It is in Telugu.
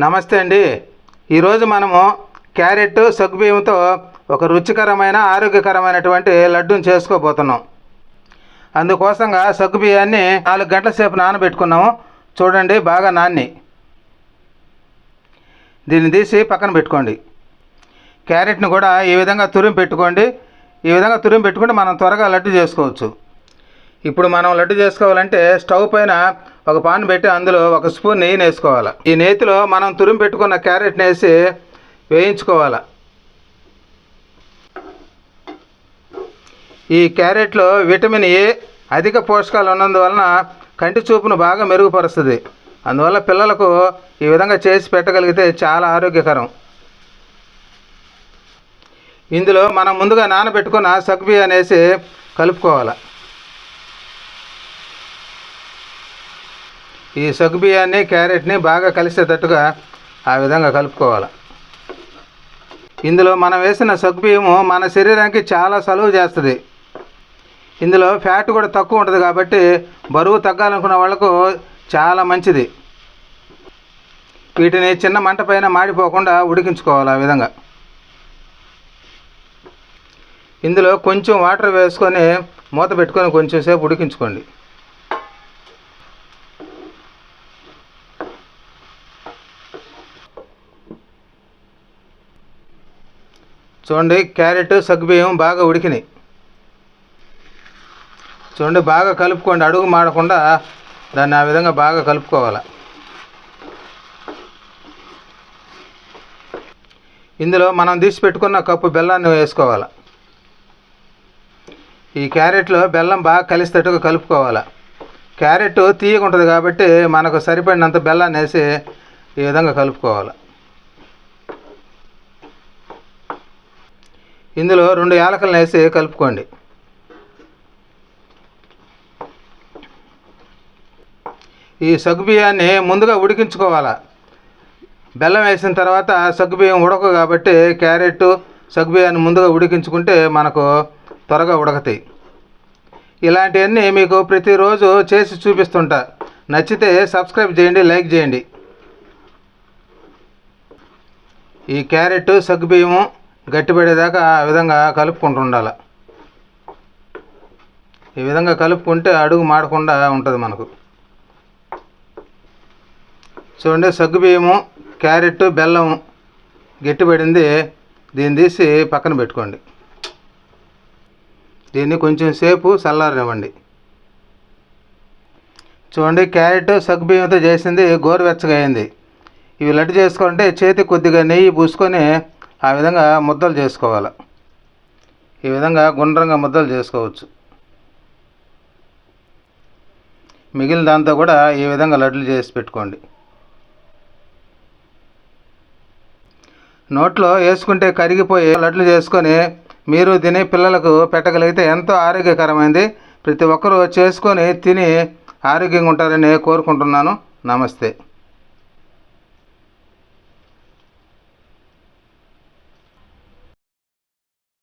నమస్తే అండి. ఈరోజు మనము క్యారెట్ సగ్గుబియ్యంతో ఒక రుచికరమైన ఆరోగ్యకరమైనటువంటి లడ్డూని చేసుకోబోతున్నాం. అందుకోసంగా సగ్గుబియ్యాన్ని నాలుగు గంటల సేపు నానబెట్టుకున్నాము. చూడండి బాగా నాన్ని. దీన్ని తీసి పక్కన పెట్టుకోండి. క్యారెట్ని కూడా ఈ విధంగా తురిమి పెట్టుకోండి. ఈ విధంగా తురిమి పెట్టుకుంటే మనం త్వరగా లడ్డు చేసుకోవచ్చు. ఇప్పుడు మనం లడ్డు చేసుకోవాలంటే స్టవ్ పైన ఒక పాన్ పెట్టి అందులో ఒక స్పూన్ నెయ్యి వేసుకోవాలి ఈ నేతిలో మనం తురిమి పెట్టుకున్న క్యారెట్ని వేసి వేయించుకోవాలి. ఈ క్యారెట్లో విటమిన్ ఏ అధిక పోషకాలు ఉన్నందువలన కంటి చూపును బాగా మెరుగుపరుస్తుంది. అందువల్ల పిల్లలకు ఈ విధంగా చేసి పెట్టగలిగితే చాలా ఆరోగ్యకరం. ఇందులో మనం ముందుగా నానబెట్టుకున్న సగ్బియ్యాన్ని వేసి కలుపుకోవాలి. ఈ సగ్గుబియ్యాన్ని క్యారెట్ని బాగా కలిసేటట్టుగా ఆ విధంగా కలుపుకోవాలి. ఇందులో మనం వేసిన సగ్గుబియ్యము మన శరీరానికి చాలా సలువు చేస్తుంది. ఇందులో ఫ్యాట్ కూడా తక్కువ ఉంటుంది కాబట్టి బరువు తగ్గాలనుకున్న వాళ్ళకు చాలా మంచిది. వీటిని చిన్న మంట పైన మాడిపోకుండా ఉడికించుకోవాలి ఆ విధంగా. ఇందులో కొంచెం వాటర్ వేసుకొని మూత పెట్టుకొని కొంచెం సేపు ఉడికించుకోండి. చూడండి క్యారెట్ సగ్గుబియ్యం బాగా ఉడికినాయి. చూడండి బాగా కలుపుకోండి అడుగు మాడకుండా దాన్ని ఆ విధంగా బాగా కలుపుకోవాలి. ఇందులో మనం తీసి పెట్టుకున్న కప్పు బెల్లాన్ని వేసుకోవాలి. ఈ క్యారెట్లో బెల్లం బాగా కలిసేటట్టుగా కలుపుకోవాలి. క్యారెట్ తీయగా ఉంటుంది కాబట్టి మనకు సరిపడినంత బెల్లాన్ని వేసి ఈ విధంగా కలుపుకోవాలి. ఇందులో రెండు యాలకలను వేసి కలుపుకోండి. ఈ సగ్గుబియ్యాన్ని ముందుగా ఉడికించుకోవాలి? బెల్లం వేసిన తర్వాత సగ్గుబియ్యం ఉడక కాబట్టి క్యారెట్ సగ్గుబియ్యాన్ని ముందుగా ఉడికించుకుంటే మనకు త్వరగా ఉడకతాయి. ఇలాంటివన్నీ మీకు ప్రతిరోజు చేసి చూపిస్తుంటా. నచ్చితే సబ్స్క్రైబ్ చేయండి లైక్ చేయండి. ఈ క్యారెట్ సగ్గుబియ్యము గట్టిపడేదాకా ఆ విధంగా కలుపుకుంటూ ఉండాలి ఈ విధంగా కలుపుకుంటే అడుగు మాడకుండా ఉంటుంది మనకు. చూడండి సగ్గుబియ్యము క్యారెట్ బెల్లం గట్టిపడింది. దీన్ని తీసి పక్కన పెట్టుకోండి. దీన్ని కొంచెం సేపు చల్లారనివ్వండి. చూడండి క్యారెట్ సగ్గుబియ్యంతో చేసింది గోరువెచ్చగా అయింది. ఇవి లడ్డు చేసుకుంటే చేతి కొద్దిగా నెయ్యి పూసుకొని ఆ విధంగా ముద్దలు చేసుకోవాలి. ఈ విధంగా గుండ్రంగా ముద్దలు చేసుకోవచ్చు. మిగిలిన దాంతో కూడా ఈ విధంగా లడ్లు చేసి పెట్టుకోండి. నోట్లో వేసుకుంటే కరిగిపోయి లడ్లు చేసుకొని మీరు తిని పిల్లలకు పెట్టగలిగితే ఎంతో ఆరోగ్యకరమైంది. ప్రతి ఒక్కరూ చేసుకొని తిని ఆరోగ్యంగా ఉంటారని కోరుకుంటున్నాను. నమస్తే.